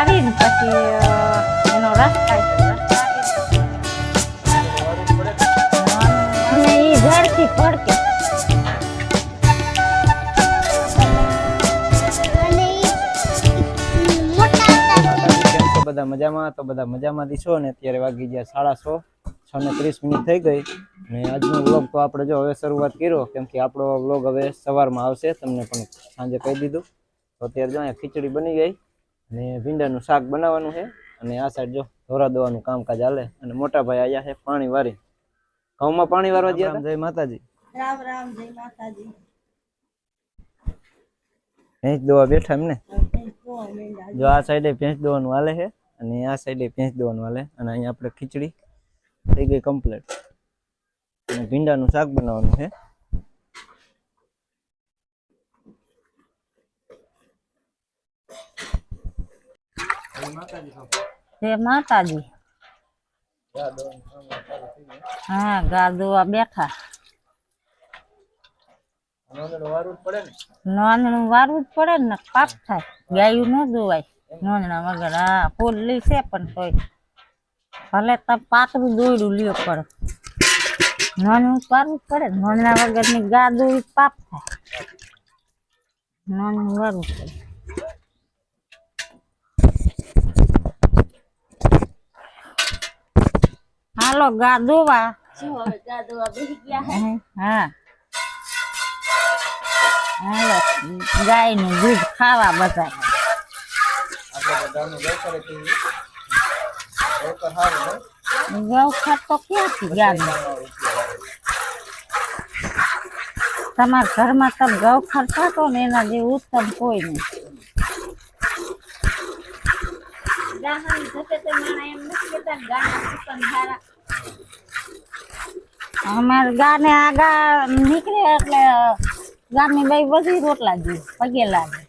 વાળીને પછી એનો રસ અને ઈ ઝડપી ફડકે બધા મજામાં, તો બધા મજામાં દીશો ને અત્યારે વાગી ગયા સાડા સો, છ ને ત્રીસ મિનિટ થઈ ગઈ. ને આજનો વ્લોગ તો આપણે જો હવે શરૂઆત કર્યો, કેમ કે આપણો વ્લોગ હવે સવારમાં આવશે, તમને પણ સાંજે કહી દીધું. તો અત્યારે જો અહીંયા ખીચડી બની ગઈ. અને ભીંડાનું શાક બનાવવાનું છે અને આ સાઈડ જો ધોરા દોવાનું કામકાજ હાલે અને મોટા ભાઈ આયા છે પાણી વારી. ઘઉંમાં પાણી વારવા ગયા જય માતાજી. રામ રામ જય માતાજી. ભેંસ દોવા બેઠા એમને? જો આ સાઈડે ભેંસ દોવાનું હાલે છે અને આ સાઈડે ભેંસ દોવાનું હાલે અને અહીંયા આપણે ખીચડી થઈ ગઈ કમ્પ્લીટ અને ભીંડાનું શાક બનાવવાનું છે. જય માતાજી હા. ગાદુઆ બેઠા. નોંધણું વારવું જ પડે ને? પાપ થાય. ગાયું ન દોવાય નોંધણા વગર હા પોલી છે પણ તોય. ભલે તમે પાતળું દોયડું લ્યો પડે નોંધણું વારવું જ પડે ને. નોંધણા વગરની ગા દોવી પાપ થાય. નોંધણું વારવું પડે. ગા દોવા. હા. ગાયનું દૂધ ખાવા બધા ગૌ તો ક્યાંથી ગાયનું તમારા ઘરમાં તમે ગૌ થતો ને એના જે ઉત્તમ કોઈ નહીં. અમારે ગાને આગા નીકળે એટલે ગામની બાઈ બધી રોટલા જોઈએ પગે લાગે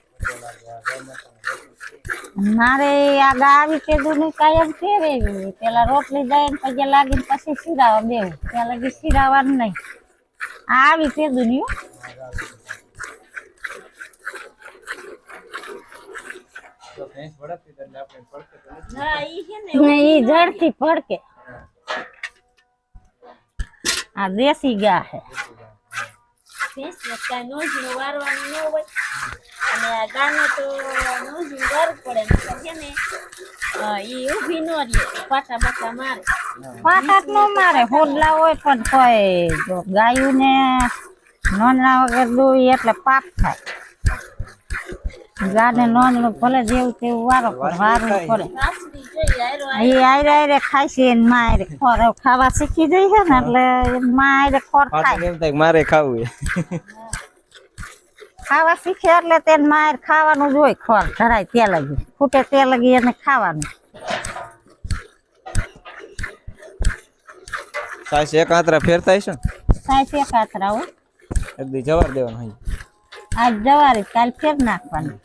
મારે આગા આવી તેદું ની કાયમ ફેરવી પેલા રોટલી જાય ને પગે લાગીને પછી સિરાવા દેવું ત્યાં લગી સિરાવાનું નહીં. આ આવી તેદું ની જડથી ફડકે ન રહે પાટા બાટા મારે. પાટાટ નો મારે હોડલા હોય પણ કોઈ ગાયું ને નોંધણા વગર દોઈ એટલે પાપ થાય. ગાને નોંધણું ભલે જેવું તેવું વારો વારું પડે. આયરો એ આયરે આયરે ખાય છે એને માં ખોર ખાવા શીખી છે ને એટલે મારે ખોર ખાય. એમ થાય મારે ખાવું ખાવા શીખે એટલે તેને માર ખાવાનું જ હોય ખોર ધરાય તે લગી ફૂટે તે લગી એને ખાવાનું. સાસ એક આતરા ફેરતા છે સાસ એક છે કાતરા હો. એક દી જવાર દેવાનું હોય. આજ જવારી કાલ ફેર નાખવાનું.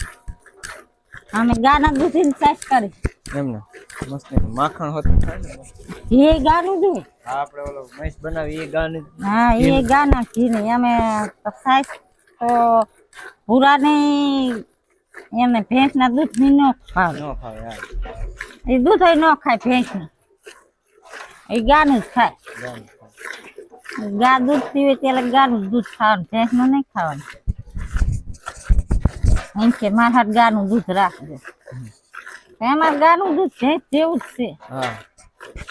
અમે ગાના દૂધી સાસ કરી એમને? મસ્ત માખણ હોતું ને. એ ગાનું દૂધ આ આપણે ઓલો મહેશ બનાવી એ ગાની. હા એ ગાના ઘી ને અમે તો પૂરા ભૂરાને એને દૂધની ન ખાવે. ન ખાવે એ દૂધ ન ખાય ભેંસનું. એ ગાનું જ ખાય. ગા દૂધ પીવે ત્યારે ગાનું દૂધ ખાવાનું ભેંસનું નહીં ખાવાનું. એમ કે મારા હાથ ગાનું દૂધ રાખજો. એમાં ગાનું દૂધ ભેંસ જેવું જ છે. હા.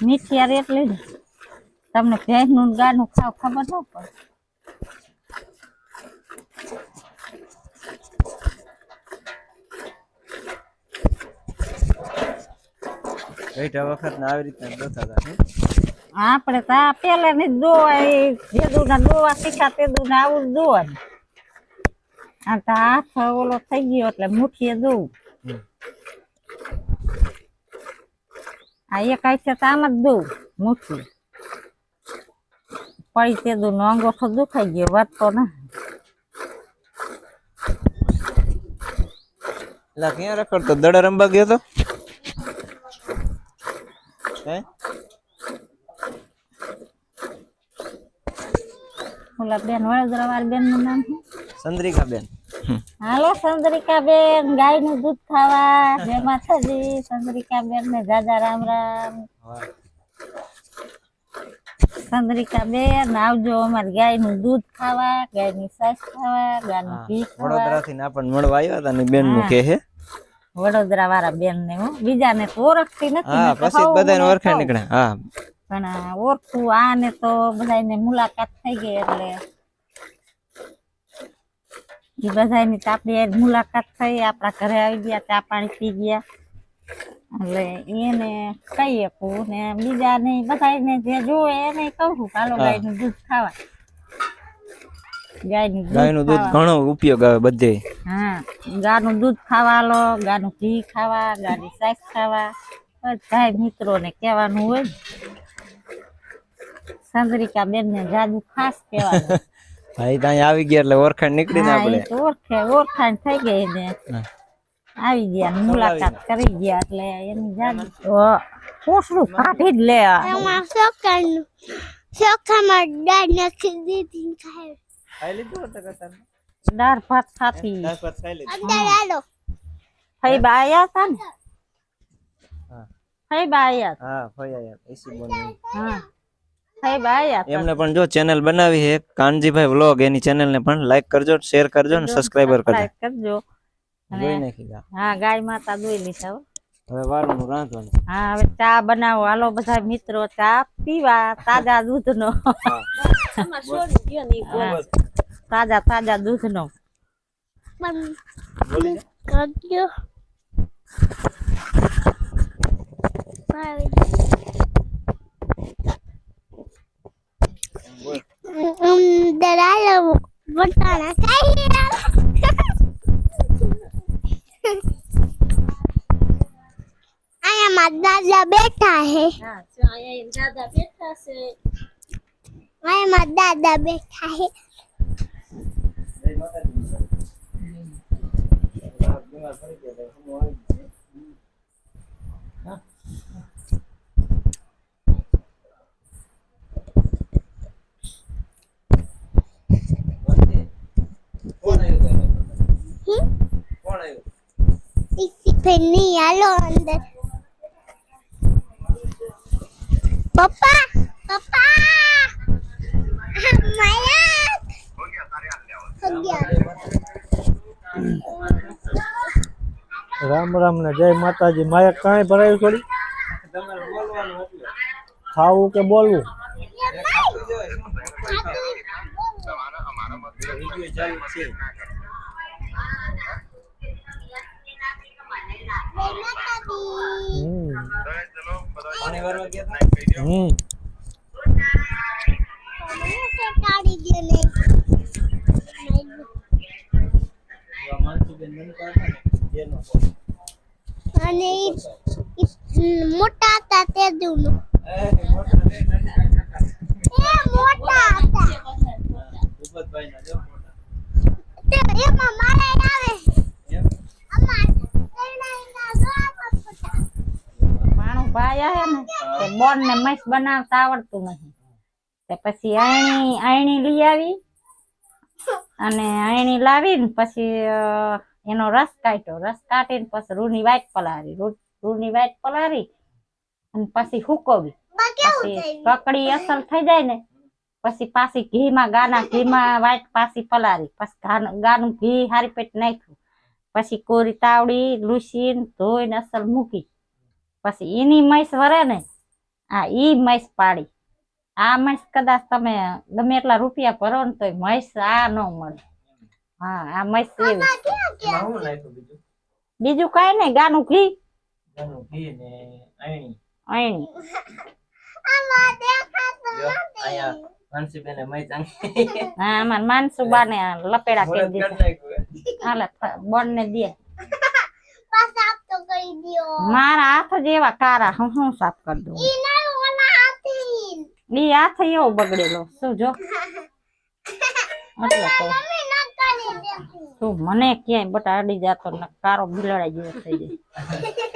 મીઠિયાર એટલે જ. તમને ભેંસનું ગાનું ખાવ ખબર ન પડે. બેઠા વખત ને આવી રીતના દોતા હતા આપણે તો પેલા ની દોવા જે જેદું ના દોવા શીખા તેદું ને આવું દોવાનું. આ તો હાથ ઓલો થઈ ગયો એટલે મુઠીએ દોવું આ એક આઈ તો આમ જ દઉં મુઠ્ઠી પડી તેદું નો અંગોઠો દુખાઈ ગયો વધતો ના એલા ક્યાં રખડતો દડા રમવા ગયો તો? હે? ઓલા બેન વડોદરા વાળી બેનનું નામ શું? ચંદ્રિકા બેન હાલો ચંદ્રિકા બેન ગાયનું દૂધ ખાવા. જય માતાજી ચંદ્રિકા બેન ને જાજા રામ રામ. ચંદ્રિકા બેન આવજો અમારી ગાયનું દૂધ ખાવા ગાયની સાસ ખાવા ગાયનું ઘી વડોદરા થી આપણને મળવા આવ્યા હતા ને બેનનું કે હે? વડોદરા વાળા બેન ને હું. બીજા ને તો ઓળખતી નથી હા પછી બધાને ઓળખાણ નીકળે હા. પણ ઓળખું આ ને તો બધાને મુલાકાત થઈ ગઈ એટલે એ બધાની તો આપણી મુલાકાત થઈ આપણા ઘરે આવી ગયા ચા પાણી પી ગયા. એટલે એને કહી શકું ને બીજા ને બધાને જે જોવે એને કહું કાલો ગાયનું દૂધ ખાવા. ગાયનું દૂધ દૂધ ઘણો ઉપયોગ આવે બધે. હા દૂધ ખાવા લો ગાનું ઘી ખાવા ગાની શાક ખાવા. બધા મિત્રોને કહેવાનું હોય ને. ચંદ્રિકા બેન ને જાદુ ખાસ કહેવાનું. હા ત્યાં આવી ગયા એટલે ઓળખાણ નીકળી ના આપણે. ઓળખે ઓળખાણ થઈ ગઈ ને આવી ગયા મુલાકાત કરી ગયા એટલે એની જાદુ કોસરું કાઢી જ લે. આમાં ચોખાનું ચોખામાં દાળ નાખી દીધી ખાય. ખાઈ લીધું હતું કતાર દાળ ભાત ખાતી ખાઈ લીધું. અંદર આલો. ભાઈ બા તા ને? હા. ભાઈ બાયા હા ભાઈ આયા એસી બોલ હા. એમને પણ જો ચેનલ બનાવી છે કાનજીભાઈ વ્લોગ એની ચેનલ ને પણ લાઈક કરજો શેર કરજો ને સબસ્ક્રાઇબર કરજો. જોઈ નાખી હા ગાય માતા દોઈ લીધા હવે વારનું રાંધવાનું. હા હવે ચા બનાવો. હાલો બધા મિત્રો ચા પીવા તાજા દૂધનો. તાજા તાજા દૂધનો. પણ કરજો અંદર વટાણા ખાઈ અહીંયા માં દાદા બેઠા હે હા અહીંયા દાદા બેઠા છે અહીંયા માં દાદા બેઠા હે इसी ભીની હાલો અંદર. પપ્પા પપ્પા! મયાક રામ રામ ને જય માતાજી. માયક કઈ ભરાયું થોડી? ખાવું કે બોલવું? હમ. અને મોટા હતા તે દુનો એ મોટા હતા તે એમાં મારે આવે અમાર એના જોવા ફોટા માણું હે ને, તે બોન ને મસ બનાવતા આવડતું નથી તે પછી આયણી આયણી લઈ આવી અને આયણી લાવીને પછી એનો રસ કાઢ્યો. રસ કાઢીને પછી રૂની વાઈટ પલાળી. રૂની વાઈટ પલારી અને પછી હુકવી. પછી કકડી અસલ થઈ જાય ને, પછી પાછી ઘીમાં, ગાના ઘીમાં વાઈટ પાછી પલારી પછી ગાનું ઘી હારી પેટ નાખ્યું. પછી કોરી તાવડી લૂસીને ધોઈને અસલ મૂકી. પછી એની મૈસ વરે ને આ ઈ મૈસ પાડી. આ મૈસ કદાચ તમે ગમે એટલા રૂપિયા ભરો ને તો મૈસ આ ન મળે. હા આ મૈસ એવી. બીજું? કઈ નઈ ગાનું ઘી. અણી હા અમાર માનસુબા ને લપેડા કરી દીધા હાલે બોન ને દે. કરી મારા હાથ જેવા કારા હું હું સાફ કરી દઉં. ઈ ના હાથી ઈ હાથ એવો બગડેલો. શું જો? એટલે તો. મને ક્યાંય બટા અડી જાતો ને કારો બિલાડા જેવો થઈ જાય.